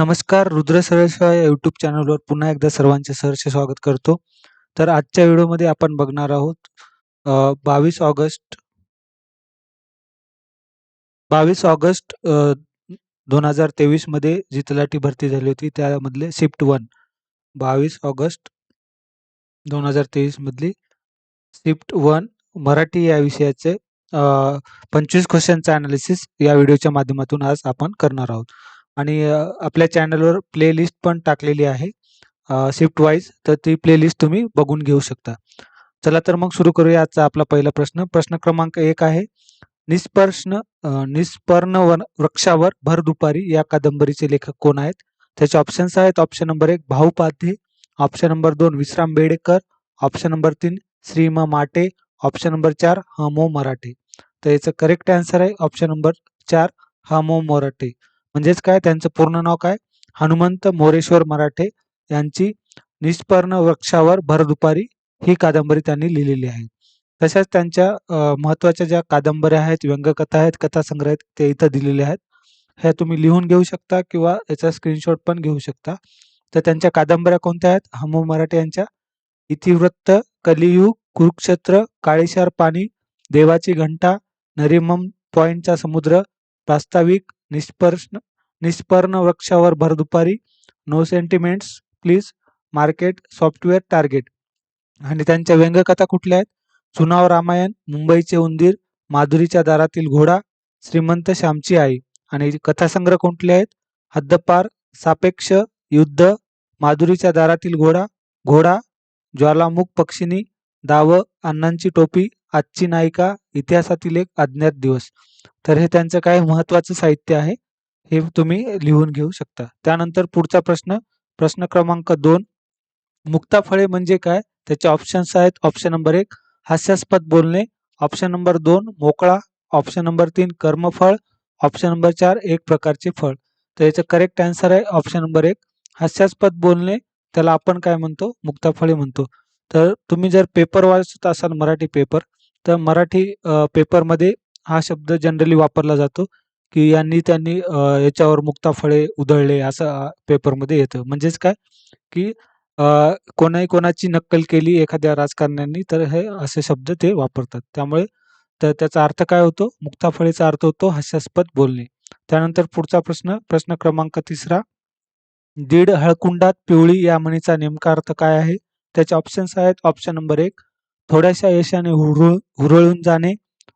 नमस्कार रुद्र सरळ या यूट्यूब चॅनलवर पुन्हा एकदा सर्वांचे सहर्ष स्वागत करतो. तर आजच्या व्हिडिओमध्ये आपण बघणार आहोत बावीस ऑगस्ट 22 ऑगस्ट दोन हजार तेवीसमध्ये जी तलाठी भरती झाली होती त्यामधले शिफ्ट 1 22 ऑगस्ट 2023 मधली शिफ्ट वन मराठी या विषयाचे पंचवीस 25 क्वेश्चनचं एनालिसिस या व्हिडिओच्या माध्यमातून आज आपण करणार आहोत. आणि आपल्या चॅनलवर प्लेलिस्ट पण टाकलेली आहे शिफ्ट वाईज तर ती प्लेलिस्ट तुम्ही बघून घेऊ शकता. चला तर मग सुरू करूया आजचा आपला पहिला प्रश्न. प्रश्न क्रमांक एक आहे. निष्पर्ष्ण निष्पर्ण वृक्षावर भर दुपारी या कादंबरीचे लेखक कोण आहेत? त्याचे ऑप्शन्स आहेत. ऑप्शन नंबर एक भाऊ पाध्ये, ऑप्शन नंबर दोन विश्राम बेडेकर, ऑप्शन नंबर तीन श्रीमा माटे, ऑप्शन नंबर 4 ह. मो. मराठे. तर याचं करेक्ट आन्सर आहे ऑप्शन नंबर 4 ह. मो. मराठे. म्हणजेच काय त्यांचं पूर्ण नाव काय? हनुमंत मोरेश्वर मराठे यांची निष्पर्ण वृक्षावर भर दुपारी ही कादंबरी त्यांनी लिहिलेली आहे. तशाच त्यांच्या महत्त्वाच्या महत्त्वाच्या ज्या कादंबऱ्या आहेत, व्यंगकथा आहेत, कथासंग्रह आहेत ते इथं दिलेले आहेत. ह्या तुम्ही लिहून घेऊ शकता किंवा याचा स्क्रीनशॉट पण घेऊ शकता. तर त्यांच्या कादंबऱ्या कोणत्या आहेत? हमो मराठे यांच्या इतिवृत्त, कलियुग, कुरुक्षेत्र, काळेशार पाणी, देवाची घंटा, नरिमम पॉइंटचा समुद्र, प्रास्ताविक, निष्पर्ष्ण निष्पर्ण वृक्षावर भर दुपारी, no sentiments, please, market, software, target. आणि त्यांच्या व्यंगकथा कुठल्या आहेत? चुनाव रामायण, मुंबईचे उंदीर, माधुरीच्या दारातील घोडा, श्रीमंत श्यामची आई. आणि कथासंग्रह कुठले आहेत? हद्दपार, सापेक्ष, युद्ध, माधुरीच्या दारातील घोडा, घोडा, ज्वालामुख पक्षिणी, दाव, अण्णांची टोपी, आजची नायिका, इतिहासातील एक अज्ञात दिवस. तर हे त्यांचं काय महत्त्वाचं साहित्य आहे. हे तुम्ही लिहून घेऊ शकता. त्यानंतर पुढचा प्रश्न, प्रश्न क्रमांक दोन मुक्ता फळे म्हणजे काय? त्याचे ऑप्शन्स आहेत. ऑप्शन नंबर एक हास्यास्पद बोलणे, ऑप्शन नंबर दोन मोकळा, ऑप्शन नंबर तीन कर्मफळ, ऑप्शन नंबर चार एक प्रकारचे फळ. तर याचं करेक्ट आन्सर आहे ऑप्शन नंबर एक हास्यास्पद बोलणे त्याला आपण काय म्हणतो? मुक्ताफळे म्हणतो. तर तुम्ही जर पेपर वाचत असाल मराठी पेपर तर मराठी पेपरमध्ये हा शब्द जनरली वापरला जातो, की यांनी त्यांनी याच्यावर मुक्ता फळे उधळले असं पेपरमध्ये येतं. म्हणजेच काय? की कोणाही कोणाची नक्कल केली एखाद्या राजकारण्यांनी तर हे असे शब्द ते वापरतात. त्यामुळे तर त्याचा अर्थ काय होतो? मुक्ताफळेचा अर्थ होतो हास्यास्पद बोलणे. त्यानंतर पुढचा प्रश्न, प्रश्न क्रमांक तिसरा दीड हळकुंडात पिवळी या म्हणीचा नेमका अर्थ काय आहे? त्याचे ऑप्शन्स आहेत. ऑप्शन नंबर एक थोड्याशा यशाने हुरळ हुरळून जाणे,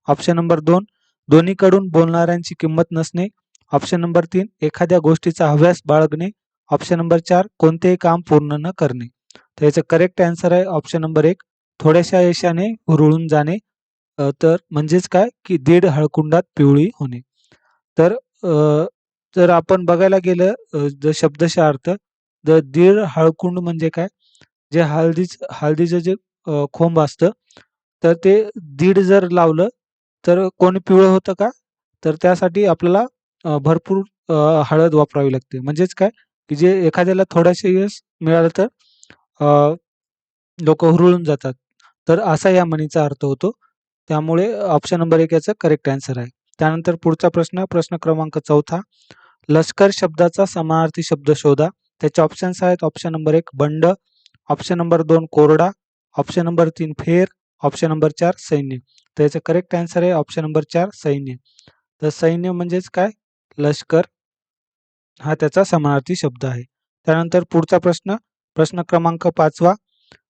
ऑप्शन नंबर दोन दोन्हीकडून बोलणाऱ्यांची किंमत नसणे, ऑप्शन नंबर तीन एखाद्या गोष्टीचा हव्यास बाळगणे, ऑप्शन नंबर चार कोणतेही काम पूर्ण न करणे. तर याचं करेक्ट आन्सर आहे ऑप्शन नंबर एक थोड्याशा यशाने हुरळून जाणे. तर म्हणजेच काय? की दीड हळकुंडात पिवळी होणे. तर जर आपण बघायला गेलं अ, जर अर्थ द दीड हळकुंड म्हणजे काय? जे हळदीच हळदीचं जे खोंब असतं तर ते दीड जर लावलं तर कोणी पिवळं होतं का? तर त्यासाठी आपल्याला भरपूर हळद वापरावी लागते. म्हणजेच काय? की जे एखाद्याला थोडंसं यश मिळालं तर लोक हुरळून जातात. तर असा या म्हणीचा अर्थ होतो. त्यामुळे ऑप्शन नंबर एक याचं करेक्ट आन्सर आहे. त्यानंतर पुढचा प्रश्न, प्रश्न क्रमांक चौथा लष्कर शब्दाचा समानार्थी शब्द शोधा. त्याचे ऑप्शन्स आहेत. ऑप्शन नंबर एक बंड, ऑप्शन नंबर दोन कोरडा, ऑप्शन नंबर तीन फेर, ऑप्शन नंबर चार सैन्य. तर याचं करेक्ट आन्सर आहे ऑप्शन नंबर चार सैन्य. तर सैन्य म्हणजेच काय? लष्कर. हा त्याचा समानार्थी शब्द आहे. त्यानंतर पुढचा प्रश्न, प्रश्न क्रमांक पाचवा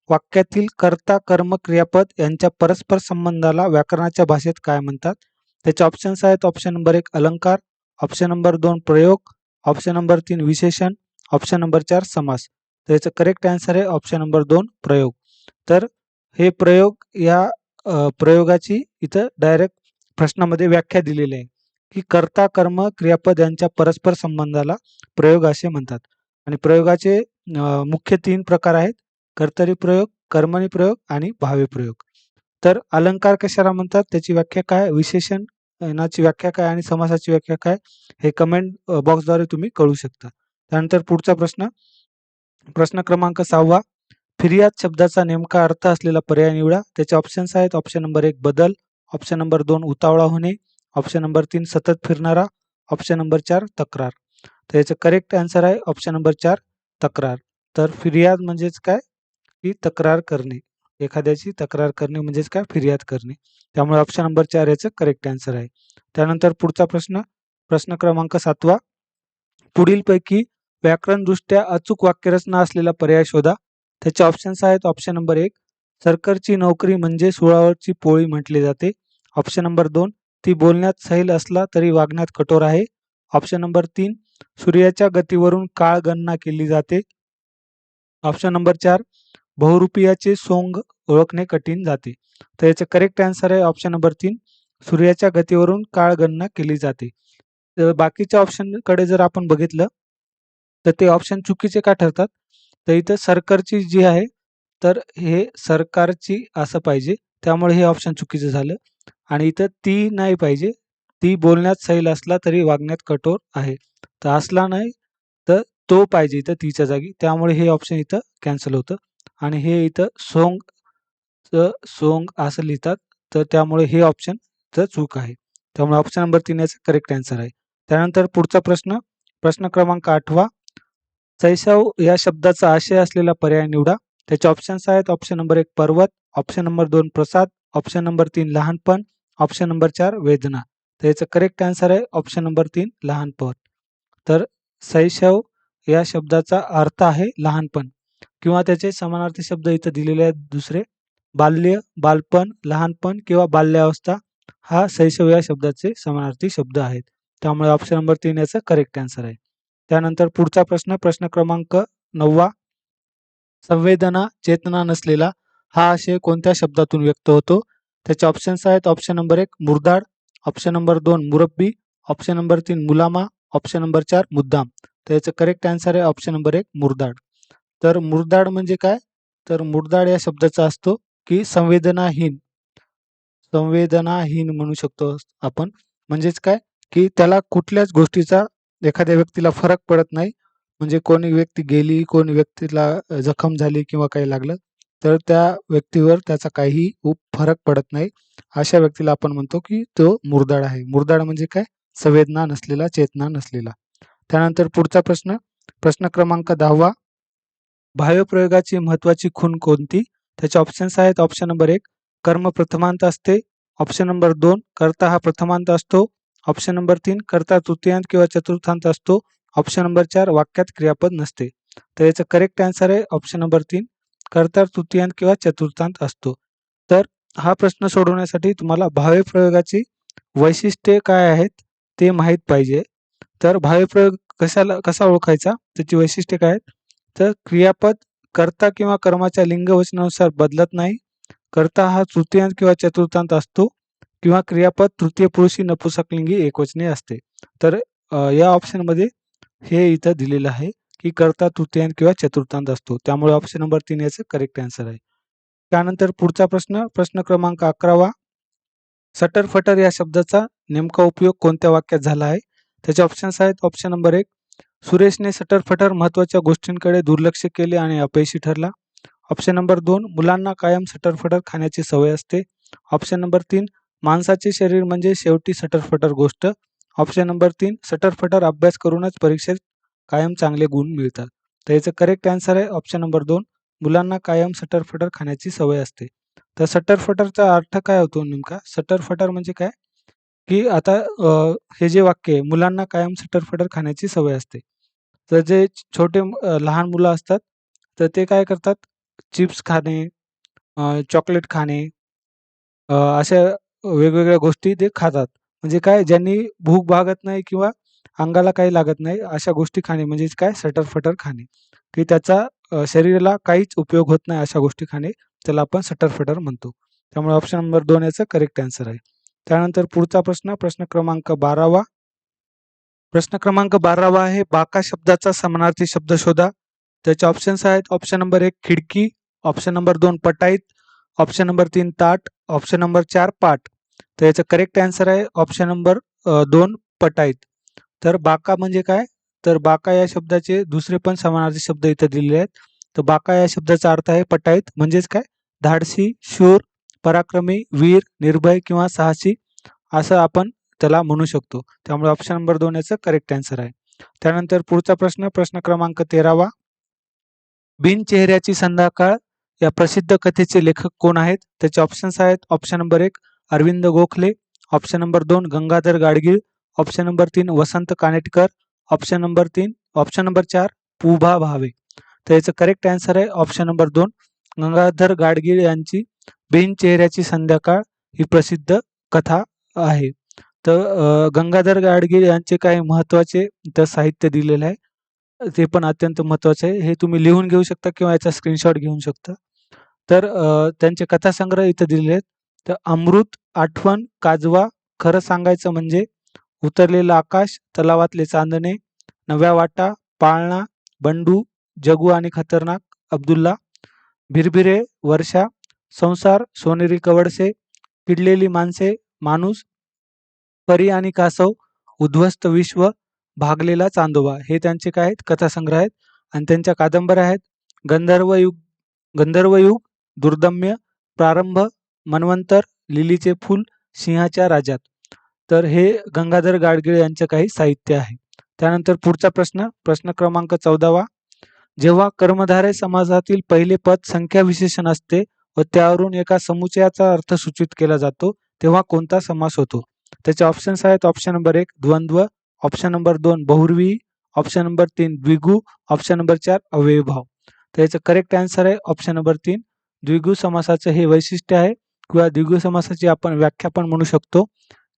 वाक्यातील कर्ता, कर्म, क्रियापद यांच्या परस्पर संबंधाला व्याकरणाच्या भाषेत काय म्हणतात? त्याचे ऑप्शन्स आहेत. ऑप्शन नंबर एक अलंकार, ऑप्शन नंबर दोन प्रयोग, ऑप्शन नंबर तीन विशेषण, ऑप्शन नंबर चार समास. तर याचं करेक्ट आन्सर आहे ऑप्शन नंबर दोन प्रयोग. तर हे प्रयोग या प्रयोगाची इथं डायरेक्ट प्रश्नामध्ये व्याख्या दिलेली आहे, की कर्ता, कर्म, क्रियापद यांच्या परस्पर संबंधाला प्रयोग असे म्हणतात. आणि प्रयोगाचे मुख्य तीन प्रकार आहेत. कर्तरी प्रयोग, कर्मणी प्रयोग आणि भावी प्रयोग. तर अलंकार कशाला म्हणतात? त्याची व्याख्या काय? विशेषणाची व्याख्या काय? आणि समासाची व्याख्या काय? हे कमेंट बॉक्सद्वारे तुम्ही कळू शकता. त्यानंतर पुढचा प्रश्न, प्रश्न क्रमांक सहावा फिर्याद शब्दाचा नेमका अर्थ असलेला पर्याय निवडा. त्याचे ऑप्शन्स आहेत. ऑप्शन नंबर एक बदल, ऑप्शन नंबर दोन उतावळा होणे, ऑप्शन नंबर तीन सतत फिरणारा, ऑप्शन नंबर चार तक्रार. तर याचं करेक्ट आन्सर आहे. ऑप्शन नंबर चार तक्रार. तर फिर्याद म्हणजेच काय? की तक्रार करणे. एखाद्याची तक्रार करणे म्हणजेच काय? फिर्याद करणे. त्यामुळे ऑप्शन नंबर चार याचं करेक्ट आन्सर आहे. त्यानंतर पुढचा प्रश्न. प्रश्न क्रमांक सातवा. पुढीलपैकी व्याकरणदृष्ट्या अचूक वाक्यरचना असलेला पर्याय शोधा. त्याचे ऑप्शन्स आहेत. ऑप्शन नंबर एक सरकारची नोकरी म्हणजे सुळावरची पोळी म्हटली जाते. ऑप्शन नंबर दोन ती बोलण्यात सैल असला तरी वागण्यात कठोर आहे. ऑप्शन नंबर तीन सूर्याच्या गतीवरून काळ गणना केली जाते. ऑप्शन नंबर चार बहुरूपियाचे सोंग ओळखणे कठीण जाते. तर याचं करेक्ट आन्सर आहे ऑप्शन नंबर तीन सूर्याच्या गतीवरून काळ गणना केली जाते. बाकीच्या ऑप्शनकडे जर आपण बघितलं तर ते ऑप्शन चुकीचे का ठरतात? तर इथं सरकारची जी आहे तर हे सरकारची असं पाहिजे. त्यामुळे हे ऑप्शन चुकीचं झालं. आणि इथं ती नाही पाहिजे. ती बोलण्यात सैल असला तरी वागण्यात कठोर आहे. तर असला नाही तर तो पाहिजे इथं तिच्या जागी. त्यामुळे हे ऑप्शन इथं कॅन्सल होतं. आणि हे इथं सोंग सोंग असं लिहितात. तर त्यामुळे हे ऑप्शन तर चूक आहे. त्यामुळे ऑप्शन नंबर तीन याचा करेक्ट आन्सर आहे. त्यानंतर पुढचा प्रश्न. प्रश्न क्रमांक आठवा. सैसाव हो, या शब्दाचा आशय असलेला पर्याय निवडा. त्याचे ऑप्शन्स आहेत. ऑप्शन नंबर एक पर्वत. ऑप्शन नंबर दोन प्रसाद. ऑप्शन नंबर तीन लहानपण. ऑप्शन नंबर चार वेदना. तर याचं करेक्ट आन्सर आहे. ऑप्शन नंबर तीन लहानपण. तर सैशव हो, या शब्दाचा अर्थ आहे लहानपण. किंवा त्याचे समानार्थी शब्द इथं दिलेले आहेत दुसरे. बाल्य बालपण लहानपण किंवा बाल्यावस्था हा सैशव हो या शब्दाचे समानार्थी शब्द आहेत. त्यामुळे ऑप्शन नंबर तीन याचं करेक्ट आन्सर आहे. त्यानंतर पुढचा प्रश्न प्रश्न क्रमांक नववा. संवेदना चेतना नसलेला हा आशय कोणत्या शब्दातून व्यक्त होतो? त्याचे ऑप्शन्स आहेत ऑप्शन नंबर एक मुरदाड ऑप्शन नंबर दोन मुरब्बी ऑप्शन नंबर तीन मुलामा ऑप्शन नंबर चार मुद्दाम. तर याचं करेक्ट आन्सर आहे ऑप्शन नंबर एक मुरदाड. तर मुरदाड म्हणजे काय? तर मुरदाड या शब्दाचा असतो की संवेदनाहीन. संवेदनाहीन म्हणू शकतो आपण. म्हणजेच काय? की त्याला कुठल्याच गोष्टीचा एखाद्या व्यक्तीला फरक पडत नाही. म्हणजे कोणी व्यक्ती गेली कोणी व्यक्तीला जखम झाली किंवा काही लागलं तर त्या व्यक्तीवर त्याचा काही उप फरक पडत नाही. अशा व्यक्तीला आपण म्हणतो की तो मुरदाड आहे. मुरदाड म्हणजे काय? संवेदना नसलेला चेतना नसलेला. त्यानंतर पुढचा प्रश्न प्रश्न क्रमांक दहावा. बाह्यप्रयोगाची महत्वाची खूण कोणती? त्याचे ऑप्शन्स आहेत. ऑप्शन नंबर एक कर्म प्रथमांत असते. ऑप्शन नंबर दोन कर्ता हा प्रथमांत असतो. ऑप्शन नंबर तीन कर्ता तृतीयांत किंवा चतुर्थांत असतो. ऑप्शन नंबर चार वाक्यात क्रियापद नसते. तर याचं करेक्ट आन्सर आहे ऑप्शन नंबर तीन कर्ता तृतीयांत किंवा चतुर्थांत असतो. तर हा प्रश्न सोडवण्यासाठी तुम्हाला भावे प्रयोगाची वैशिष्ट्ये काय आहेत ते माहीत पाहिजे. तर भावे प्रयोग कशाला कसा ओळखायचा? त्याची वैशिष्ट्ये काय आहेत? तर क्रियापद कर्ता किंवा कर्माच्या लिंगवचनानुसार बदलत नाही. कर्ता हा तृतीयांत किंवा चतुर्थांत असतो. किंवा क्रियापद तृतीय पुरुषी नपुसकलिंगी एकवचने असते. तर या ऑप्शनमध्ये हे इथं दिलेलं आहे की कर्ता तृतीयांत किंवा चतुर्थांत असतो. त्यामुळे ऑप्शन नंबर तीन याचं करेक्ट आन्सर आहे. त्यानंतर पुढचा प्रश्न प्रश्न क्रमांक अकरावा सटर फटर या शब्दाचा नेमका उपयोग कोणत्या वाक्यात झाला आहे? त्याचे ऑप्शन्स आहेत. ऑप्शन नंबर एक सुरेशने सटर फटर महत्त्वाच्या गोष्टींकडे दुर्लक्ष केले आणि अपयशी ठरला. ऑप्शन नंबर दोन मुलांना कायम सटरफटर खाण्याची सवय असते. ऑप्शन नंबर तीन माणसाचे शरीर म्हणजे शेवटी सटरफटर गोष्ट. ऑप्शन नंबर तीन सटरफटर अभ्यास करूनच परीक्षेत कायम चांगले गुण मिळतात. तर याचं करेक्ट आन्सर आहे ऑप्शन नंबर दोन. मुलांना कायम सटरफटर खाण्याची सवय असते. तर सटरफटरचा अर्थ काय होतो नेमका? सटरफटर म्हणजे काय? की आता हे जे वाक्य आहे मुलांना कायम सटरफटर खाण्याची सवय असते. तर जे छोटे लहान मुलं असतात तर ते काय करतात? चिप्स खाणे चॉकलेट खाणे अशा वेगवेगळ्या गोष्टी ते खातात. म्हणजे काय ज्यांनी भूक भागत नाही किंवा अंगाला काही लागत नाही अशा गोष्टी खाणे. म्हणजेच काय सटर फटर खाणे. की त्याचा शरीराला काहीच उपयोग होत नाही अशा गोष्टी खाणे त्याला आपण सटर फटर म्हणतो. त्यामुळे ऑप्शन नंबर दोन याचं करेक्ट आन्सर आहे. त्यानंतर पुढचा प्रश्न प्रश्न क्रमांक बारावा. प्रश्न क्रमांक बारावा आहे बाका शब्दाचा समानार्थी शब्द शोधा. त्याचे ऑप्शन्स आहेत ऑप्शन नंबर एक खिडकी. ऑप्शन नंबर दोन पटाईत. ऑप्शन नंबर तीन ताट. ऑप्शन नंबर चार पाट. तर याचं करेक्ट आन्सर आहे ऑप्शन नंबर दोन पटाईत. तर बाका म्हणजे काय? तर बाका या शब्दाचे दुसरे पण समानार्थी शब्द इथे दिलेले आहेत. तर बाका या शब्दाचा अर्थ आहे पटाईत. म्हणजेच काय? धाडसी शूर पराक्रमी वीर निर्भय किंवा साहसी असं आपण त्याला म्हणू शकतो. त्यामुळे ऑप्शन नंबर दोन याचं करेक्ट आन्सर आहे. त्यानंतर पुढचा प्रश्न प्रश्न क्रमांक तेरावा. बिनचेहऱ्याची संध्याकाळ या प्रसिद्ध कथेचे लेखक कोण आहेत? त्याचे ऑप्शन्स आहेत. ऑप्शन नंबर एक अरविंद गोखले ऑप्शन नंबर दोन गंगाधर गाडगीळ ऑप्शन नंबर तीन वसंत कानेटकर ऑप्शन नंबर तीन ऑप्शन नंबर चार पुभा भावे. तर याचं करेक्ट आन्सर आहे ऑप्शन नंबर दोन. गंगाधर गाडगीळ यांची बिनचेहऱ्याची संध्याकाळ ही प्रसिद्ध कथा आहे. तर गंगाधर गाडगीळ यांचे काही महत्त्वाचे इथं साहित्य दिलेलं आहे. ते पण अत्यंत महत्त्वाचं आहे. हे तुम्ही लिहून घेऊ शकता किंवा याचा स्क्रीनशॉट घेऊ शकता. तर त्यांचे कथासंग्रह इथं दिलेले आहेत. तर अमृत आठवण काजवा खरं सांगायचं म्हणजे उतरलेलं आकाश तलावातले चांदणे नव्या वाटा पाळणा बंडू जगू आणि खतरनाक अब्दुल्ला भिरभिरे वर्षा संसार सोनेरी कवडसे किडलेली माणसे माणूस परी आणि कासव उद्ध्वस्त विश्व भागलेला चांदोबा. हे त्यांचे काय आहेत? कथासंग्रह आहेत. आणि त्यांच्या कादंबऱ्या आहेत. गंधर्वयुग गंधर्वयुग दुर्दम्य प्रारंभ मनवंतर लिलीचे फूल सिंहाच्या राज्यात तर हे गंगाधर गाडगीळ यांचं काही साहित्य आहे. त्यानंतर पुढचा प्रश्न प्रश्न क्रमांक चौदावा. जेव्हा कर्मधारय समाजातील पहिले पद संख्या विशेषण असते व त्यावरून एका समुचयाचा अर्थ सूचित केला जातो तेव्हा कोणता समास होतो? त्याचे ऑप्शन्स आहेत ऑप्शन नंबर एक द्वंद्व ऑप्शन नंबर दोन बहुर्वी ऑप्शन नंबर तीन द्विगु ऑप्शन नंबर चार अव्ययभाव. तर याचं करेक्ट आन्सर आहे ऑप्शन नंबर तीन द्विगु समासाचं हे वैशिष्ट्य आहे किंवा द्विगु समासाची आपण व्याख्या पण म्हणू शकतो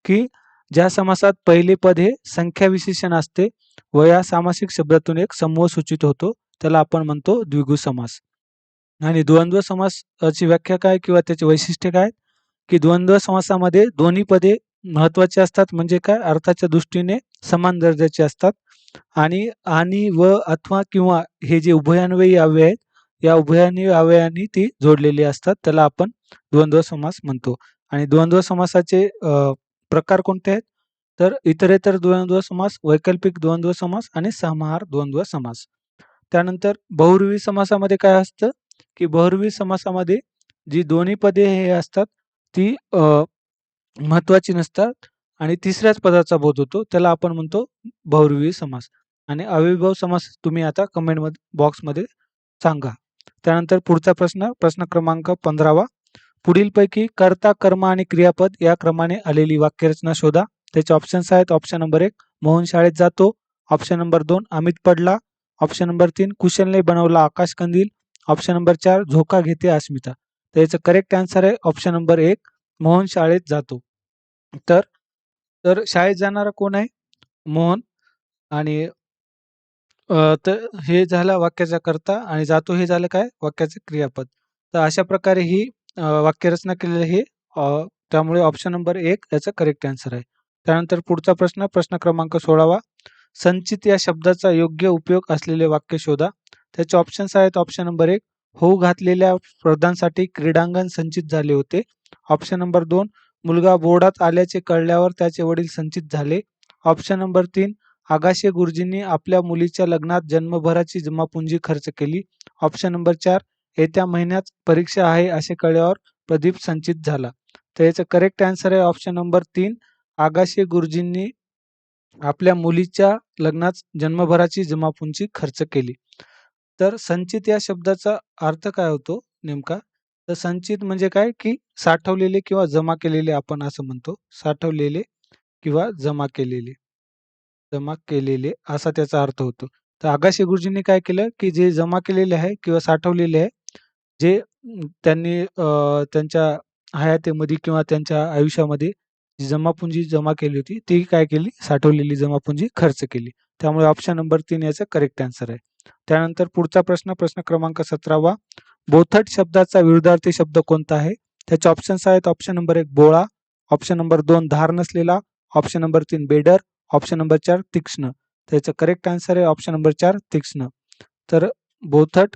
की ज्या समासात पहिले पद हे संख्या विशेषण असते व या सामासिक शब्दातून एक समूह सूचित होतो त्याला आपण म्हणतो द्विगु समास. आणि द्वंद्व समासाची व्याख्या काय किंवा त्याचे वैशिष्ट्य काय? की द्वंद्व समासामध्ये दोन्ही पदे महत्त्वाचे असतात म्हणजे काय? अर्थाच्या दृष्टीने समान दर्जाचे असतात. आणि आणि व अथवा किंवा हे जे उभयान्वयी अव्यय आहेत या उभयानी अवयानी ती जोडलेली असतात. त्याला आपण द्वंद्व समास म्हणतो. आणि द्वंद्व समासाचे प्रकार कोणते आहेत? तर इतरेतर द्वंद्व समास वैकल्पिक द्वंद्व समास आणि समाहार द्वंद्व समास. त्यानंतर बहुर्वी समासामध्ये काय असतं? की बहुर्वी समासामध्ये जी दोन्ही पदे हे असतात ती महत्वाची नसतात आणि तिसऱ्याच पदाचा बोध होतो. त्याला आपण म्हणतो बहुर्वी समास. आणि अविभाव समास तुम्ही आता कमेंट बॉक्समध्ये सांगा. त्यानंतर पुढचा प्रश्न प्रश्न क्रमांक पंधरावा. पुढीलपैकी कर्ता कर्म आणि क्रियापद या क्रमाने आलेली वाक्यरचना शोधा. त्याचे ऑप्शन्स आहेत ऑप्शन नंबर एक मोहन शाळेत जातो. ऑप्शन नंबर दोन अमित पडला. ऑप्शन नंबर तीन कुशलने बनवला आकाश कंदील. ऑप्शन नंबर चार झोका घेते अस्मिता. तर याचं करेक्ट आन्सर आहे ऑप्शन नंबर एक मोहन शाळेत जातो. तर तर शाळेत जाणारा कोण आहे? मोहन आणि अ, तर हे झालं वाक्याचा कर्ता आणि जातो हे झालं काय? वाक्याचं क्रियापद. तर अशा प्रकारे ही अ, वाक्यरचना केलेली आहे. अ, त्यामुळे ऑप्शन नंबर एक याचा करेक्ट आन्सर आहे. त्यानंतर पुढचा प्रश्न प्रश्न क्रमांक सोळावा. संचित या शब्दाचा योग्य उपयोग असलेले वाक्य शोधा. त्याचे ऑप्शन्स आहेत. ऑप्शन नंबर एक होऊ घातलेल्या स्पर्धांसाठी क्रीडांगण संचित झाले होते. ऑप्शन नंबर दोन मुलगा बोर्डात आल्याचे कळल्यावर त्याचे वडील संचित झाले. ऑप्शन नंबर तीन आगाशे गुरुजींनी आपल्या मुलीच्या लग्नात जन्मभराची जमापुंजी खर्च केली. ऑप्शन नंबर चार येत्या महिन्यात परीक्षा आहे असे कळल्यावर प्रदीप संचित झाला. तर याचं करेक्ट आन्सर आहे ऑप्शन नंबर तीन आगाशे गुरुजींनी आपल्या मुलीच्या लग्नात जन्मभराची जमापुंजी खर्च केली. तर संचित या शब्दाचा अर्थ काय होतो नेमका? तर संचित म्हणजे काय? की साठवलेले किंवा जमा केलेले आपण असं म्हणतो. साठवलेले किंवा जमा केलेले. जमा केलेले असा त्याचा अर्थ होतो. तर आगाशी गुरुजींनी काय केलं की जे जमा केलेले आहे किंवा साठवलेले आहे जे त्यांनी अं, त्यांच्या हयातीमध्ये किंवा त्यांच्या आयुष्यामध्ये जी जमापुंजी जमा केली होती ती काय केली? साठवलेली जमापुंजी खर्च केली. त्यामुळे ऑप्शन नंबर तीन याचा करेक्ट आन्सर आहे. त्यानंतर पुढचा प्रश्न प्रश्न क्रमांक सतरावा. बोथट शब्दाचा विरुद्धार्थी शब्द कोणता आहे? त्याचे ऑप्शन्स आहेत ऑप्शन नंबर एक बोळा ऑप्शन नंबर दोन धार नसलेला ऑप्शन नंबर तीन बेडर ऑप्शन नंबर चार तीक्ष्ण. त्याचं करेक्ट आन्सर आहे ऑप्शन नंबर चार तीक्ष्ण. तर बोथट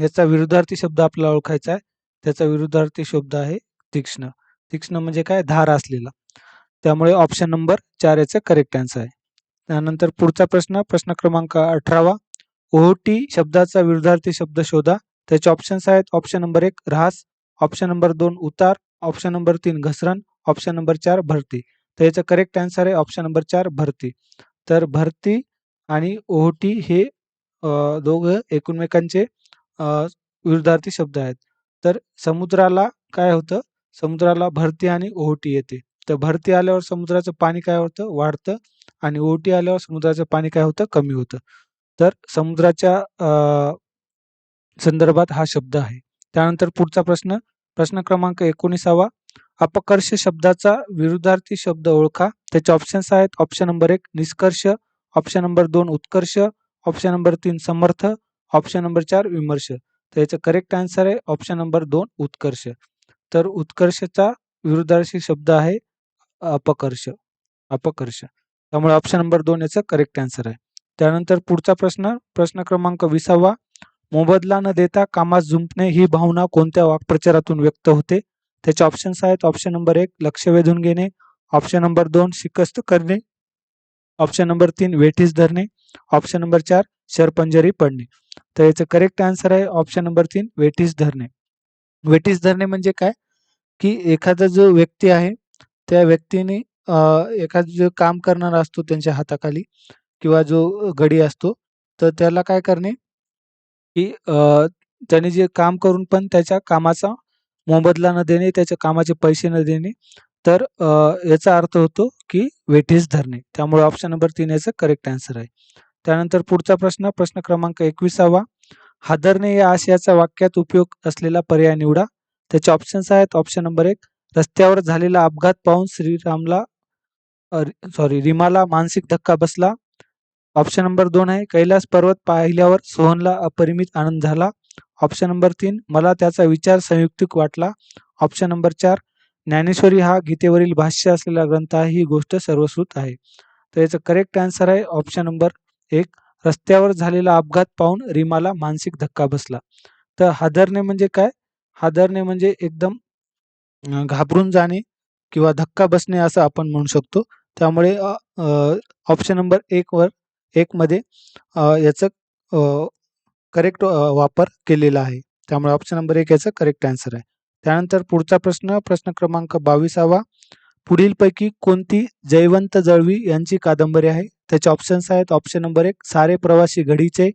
याचा विरुद्धार्थी शब्द आपल्याला ओळखायचा आहे. त्याचा विरुद्धार्थी शब्द आहे तीक्ष्ण. तीक्ष्ण म्हणजे काय? धार असलेला. त्यामुळे ऑप्शन नंबर चार याचा करेक्ट आन्सर आहे. त्यानंतर पुढचा प्रश्न प्रश्न क्रमांक अठरावा. ओहोटी शब्दाचा विरुद्धार्थी शब्द शोधा. त्याचे ऑप्शन्स आहेत. ऑप्शन नंबर एक ऱ्हास. ऑप्शन नंबर दोन उतार. ऑप्शन नंबर तीन घसरण. ऑप्शन नंबर चार भरती. तर याचं करेक्ट आन्सर आहे ऑप्शन नंबर चार भरती तर भरती आणि ओहोटी हे दोघं एकमेकांचे विरुद्धार्थी शब्द आहेत. तर समुद्राला काय होतं? समुद्राला भरती आणि ओहोटी येते. तर भरती आल्यावर समुद्राचं पाणी काय होतं? वाढतं आणि ओहोटी आल्यावर समुद्राचं पाणी काय होतं? कमी होतं. तर समुद्राच्या संदर्भात हा शब्द आहे. त्यानंतर पुढचा प्रश्न, प्रश्न क्रमांक 19वा अपकर्ष शब्दाचा विरुद्धार्थी शब्द ओळखा. त्याचे ऑप्शन्स आहेत. ऑप्शन नंबर एक निष्कर्ष, ऑप्शन नंबर दोन उत्कर्ष, ऑप्शन नंबर तीन समर्थ, ऑप्शन नंबर चार विमर्श. तर याचं करेक्ट आन्सर आहे ऑप्शन नंबर दोन उत्कर्ष. तर उत्कर्षचा विरुद्धार्थी शब्द आहे अपकर्ष. अपकर्ष. त्यामुळे ऑप्शन नंबर दोन याचं करेक्ट आन्सर आहे. त्यानंतर पुढचा प्रश्न, प्रश्न क्रमांक 20वा मोबदला न देता कामात झुंपणे ही भावना कोणत्या वाक्प्रचारातून व्यक्त होते? त्याचे ऑप्शन्स आहेत. ऑप्शन नंबर एक लक्ष वेधून घेणे, ऑप्शन नंबर दोन शिकस्त करणे, ऑप्शन नंबर तीन वेठीस धरणे, ऑप्शन नंबर चार शरपंजरी पडणे. तर याचं करेक्ट आन्सर आहे ऑप्शन नंबर तीन वेठीस धरणे. वेठीस धरणे म्हणजे काय? की एखादा जो व्यक्ती आहे, त्या व्यक्तीने एखादा जो काम करणारा असतो त्यांच्या हाताखाली किंवा जो गडी असतो, तर त्याला काय करणे? की त्याने जे काम करून पण त्याच्या कामाचा मोबदला न देणे, त्याच्या कामाचे पैसे न देणे, तर याचा अर्थ होतो की वेठीस धरणे. त्यामुळे ऑप्शन नंबर तीन याचं करेक्ट आन्सर आहे. त्यानंतर पुढचा प्रश्न, प्रश्न क्रमांक 21वा हादरणे या आशयाचा वाक्यात उपयोग असलेला पर्याय निवडा. त्याचे ऑप्शन्स आहेत. ऑप्शन नंबर एक रस्त्यावर झालेला अपघात पाहून श्रीरामला सॉरी रीमाला मानसिक धक्का बसला. ऑप्शन नंबर दोन आहे कैलास पर्वत पाहिल्यावर सोहनला अपरिमित आनंद झाला. ऑप्शन नंबर तीन मला त्याचा विचार संयुक्तिक वाटला. ऑप्शन नंबर चार ज्ञानेश्वरी हा गीतेवरील भाष्य असलेला ग्रंथ आहे. ही गोष्ट सर्वश्रुत आहे. तर याचं करेक्ट आन्सर आहे ऑप्शन नंबर एक रस्त्यावर झालेला अपघात पाहून रीमाला मानसिक धक्का बसला. तर हादरणे म्हणजे काय? हादरणे म्हणजे एकदम घाबरून जाणे किंवा धक्का बसणे असं आपण म्हणू शकतो. त्यामुळे ऑप्शन नंबर एक वर 1 मध्ये याचं करेक्ट वापर केलेला आहे. त्यामुळे ऑप्शन नंबर एक याचं करेक्ट आन्सर आहे. त्यानंतर पुढचा प्रश्न, प्रश्न क्रमांक 22वा पुढीलपैकी कोणती जयवंत दळवी यांची कादंबरी आहे? त्याचे ऑप्शन्स आहेत. ऑप्शन नंबर एक सारे प्रवासी घडीचे,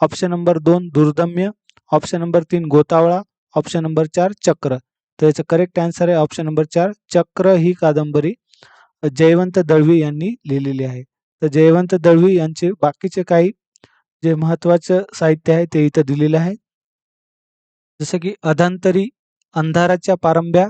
ऑप्शन नंबर दोन दुर्दम्य, ऑप्शन नंबर तीन गोतावळा, ऑप्शन नंबर चार चक्र. तर याचं करेक्ट आन्सर आहे ऑप्शन नंबर चार चक्र ही कादंबरी जयवंत दळवी यांनी लिहिलेली आहे. तर जयवंत दळवी यांचे बाकीचे काही जे महत्वाचं साहित्य आहे ते इथं दिलेलं आहे. जसं की अधांतरी, अंधाराच्या पारंब्या,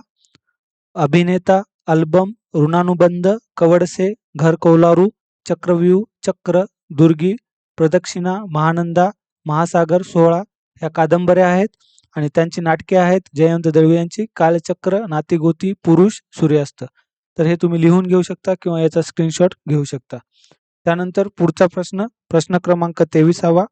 अभिनेता, अल्बम, ऋणानुबंध, कवडसे, घर कौलारू, चक्रव्यूह, चक्र, दुर्गी, प्रदक्षिणा, महानंदा, महासागर, सोहळा ह्या कादंबऱ्या आहेत आणि त्यांची नाटके आहेत जयंत दळवी यांची कालचक्र, नातीगोती, पुरुष, सूर्यास्त. तर हे तुम्ही लिहून घेऊ शकता किंवा याचा स्क्रीनशॉट घेऊ शकता. त्यानंतर पुढचा प्रश्न, प्रश्न क्रमांक तेविसावा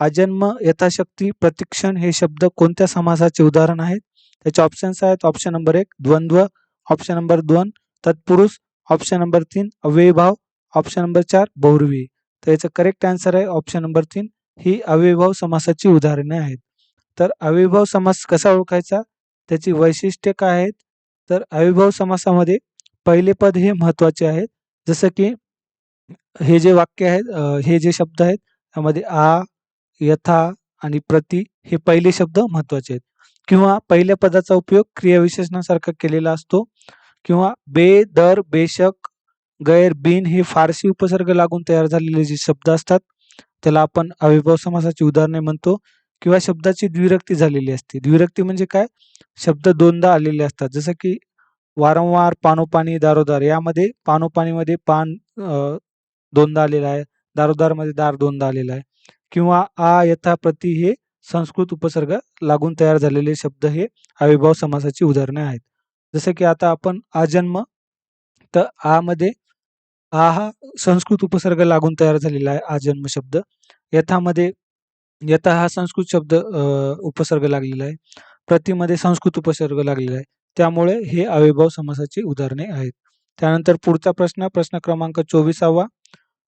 अजन्म यथाशक्ती, प्रतिक्षण हे शब्द कोणत्या समासाचे उदाहरण आहेत? त्याचे ऑप्शन्स आहेत. ऑप्शन नंबर एक द्वंद्व, ऑप्शन नंबर दोन तत्पुरुष, ऑप्शन नंबर तीन अव्ययीभाव, ऑप्शन नंबर 4 बहुव्रीही. तर याचं करेक्ट आन्सर आहे ऑप्शन नंबर तीन ही अव्ययभाव समासाची उदाहरणे आहेत. तर अव्ययीभाव समास कसा ओळखायचा? त्याची वैशिष्ट्ये काय आहेत? तर अव्ययीभाव समासामध्ये पहिले पद हे महत्त्वाचे आहे. जसं की हे जे वाक्य आहेत हे जे शब्द आहेत त्यामध्ये आ, यथा आणि प्रति हे पहिले शब्द महत्त्वाचे आहेत. किंवा पहिल्या पदाचा उपयोग क्रियाविशेषणासारखा केलेला असतो किंवा बे, दर, बेशक, गैर, बिन हे फारसी उपसर्ग लागून तयार झालेले जे शब्द असतात त्याला आपण अविभाव समासाची उदाहरणे म्हणतो किंवा शब्दाची द्विरक्ती झालेली असते. द्विरक्ती म्हणजे काय? शब्द दोनदा आलेले असतात. जसं की वारंवार, पानोपानी, दारोदार यामध्ये पानोपानीमध्ये पान दोनदा आलेला आहे. दारोदारमध्ये दार दोनदा आलेला आहे. किंवा आ, यथा, प्रति हे संस्कृत उपसर्ग लागून तयार झालेले शब्द हे अव्ययीभाव समासाची उदाहरणे आहेत. जसं की आता आपण आजन्म तर आ मध्ये आ हा संस्कृत उपसर्ग लागून तयार झालेला आहे आजन्म शब्द. यथामध्ये यथा हा संस्कृत शब्द उपसर्ग लागलेला आहे. प्रतिमध्ये संस्कृत उपसर्ग लागलेला आहे. त्यामुळे हे अविभाव समासाची उदाहरणे आहेत. त्यानंतर पुढचा प्रश्न, प्रश्न क्रमांक 24वा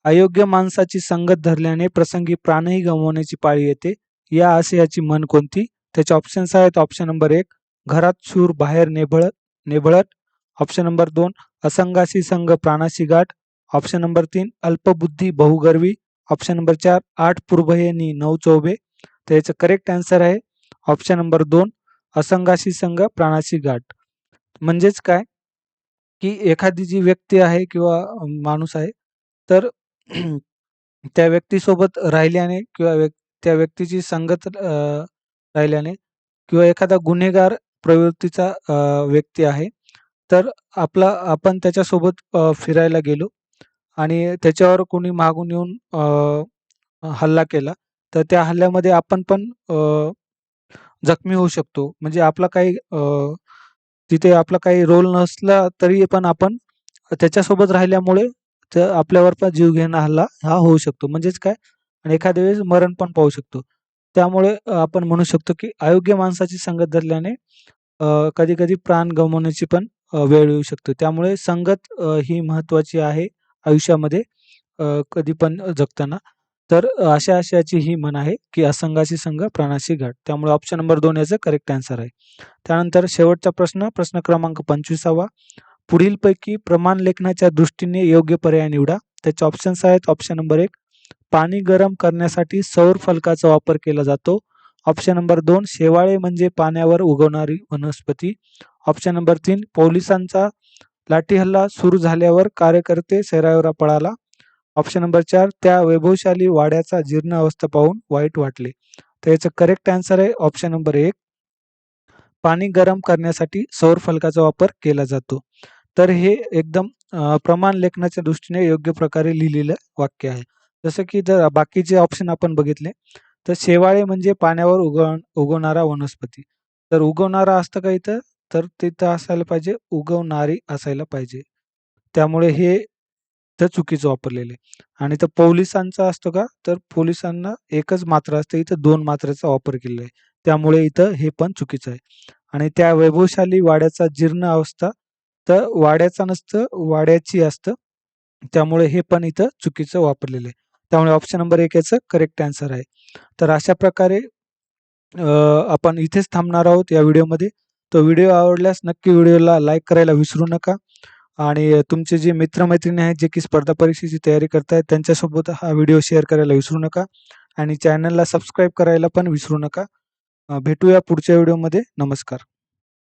अयोग्य माणसाची संगत धरल्याने प्रसंगी प्राणही गमवण्याची पाळी येते. या आशयाची मन कोणती? त्याचे ऑप्शन्स आहेत. ऑप्शन नंबर एक घरात सूर बाहेर नेभळत. नेभळट, ऑप्शन नंबर दोन असंगाशी संघ प्राणाशी गाठ, ऑप्शन नंबर तीन अल्पबुद्धी बहुगर्वी, ऑप्शन नंबर चार आठ पूर्वयनी नऊ चौबे तर याचं करेक्ट आन्सर आहे. ऑप्शन नंबर दोन असंगाशी संघ प्राणाशी गाठ. म्हणजेच काय? की एखादी जी व्यक्ती आहे किंवा माणूस आहे तर त्या व्यक्तीसोबत राहिल्याने किंवा व्यक् त्या व्यक्तीची संगत अ, राहिल्याने किंवा एखादा गुन्हेगार प्रवृत्तीचा अ, व्यक्ती आहे तर आपला आपण त्याच्यासोबत अ, फिरायला गेलो आणि त्याच्यावर कोणी मागून येऊन अ, हल्ला केला तर त्या हल्ल्यामध्ये आपण पण अ, जखमी होऊ शकतो. म्हणजे आपला काही अ, तिथे आपला काही रोल नसला तरी पण आपण त्याच्यासोबत राहिल्यामुळे तर आपल्यावर पण जीवघेणा हल्ला हा होऊ शकतो. म्हणजेच काय? आणि एखाद्या वेळेस मरण पण पाहू शकतो. त्यामुळे आपण म्हणू शकतो की अयोग्य माणसाची संगत धरल्याने कधी कधी प्राण गमवण्याची पण वेळ येऊ शकतो. त्यामुळे संगत ही महत्त्वाची आहे आयुष्यामध्ये कधी पण जगताना. तर अशा अशाची ही म्हण आहे की असंगाशी संघ प्राणाशी घाट. त्यामुळे ऑप्शन नंबर दोन याचं करेक्ट आन्सर आहे. त्यानंतर शेवटचा प्रश्न प्रश्न क्रमांक पंचवीसावा. पुढीलपैकी प्रमाण लेखनाच्या दृष्टीने योग्य पर्याय निवडा. त्याचे ऑप्शन्स आहेत. ऑप्शन नंबर एक पाणी गरम करण्यासाठी सौर फलकाचा वापर केला जातो. ऑप्शन नंबर दोन शेवाळे म्हणजे पाण्यावर उगवणारी वनस्पती. ऑप्शन नंबर तीन पोलिसांचा लाठी हल्ला सुरू झाल्यावर कार्यकर्ते शहरावर पळाला ऑप्शन नंबर चार त्या वैभवशाली वाड्याचा जीर्ण अवस्था पाहून वाईट वाटले. तर याचं करेक्ट आन्सर आहे ऑप्शन नंबर एक. पाणी गरम करण्यासाठी सौर फलकाचा वापर केला जातो. तर हे एकदम प्रमाण लेखनाच्या दृष्टीने योग्य प्रकारे लिहिलेलं वाक्य आहे. जसं की जर बाकीचे ऑप्शन आपण बघितले तर शेवाळे म्हणजे पाण्यावर उग उगवणारा वनस्पती. तर उगवणारा असतं का इथं? तर तिथं असायला पाहिजे उगवणारी असायला पाहिजे. त्यामुळे हे तर चुकीचं वापरलेलं आहे. आणि तर पोलिसांचा असतो का? तर पोलिसांना एकच मात्रा असते इथं दोन मात्रेचा वापर केलेला आहे. त्यामुळे इथं हे पण चुकीचं आहे. आणि त्या वैभवशाली वाड्याचा जीर्ण अवस्था तर वाड्याचा नसतं वाड्याची असतं. त्यामुळे हे पण इथं चुकीचं वापरलेलं आहे. त्यामुळे ऑप्शन नंबर एक याचं करेक्ट आन्सर आहे. तर अशा प्रकारे आपण इथेच थांबणार आहोत या व्हिडिओमध्ये. तो व्हिडिओ आवडल्यास नक्की व्हिडिओला लाईक करायला विसरू नका. आणि तुमचे जे मित्रमैत्रिणी आहेत जे की स्पर्धा परीक्षेची तयारी करतायत त्यांच्यासोबत हा व्हिडिओ शेअर करायला विसरू नका. आणि चॅनलला सबस्क्राईब करायला पण विसरू नका. भेटूया पुढच्या व्हिडिओमध्ये. नमस्कार.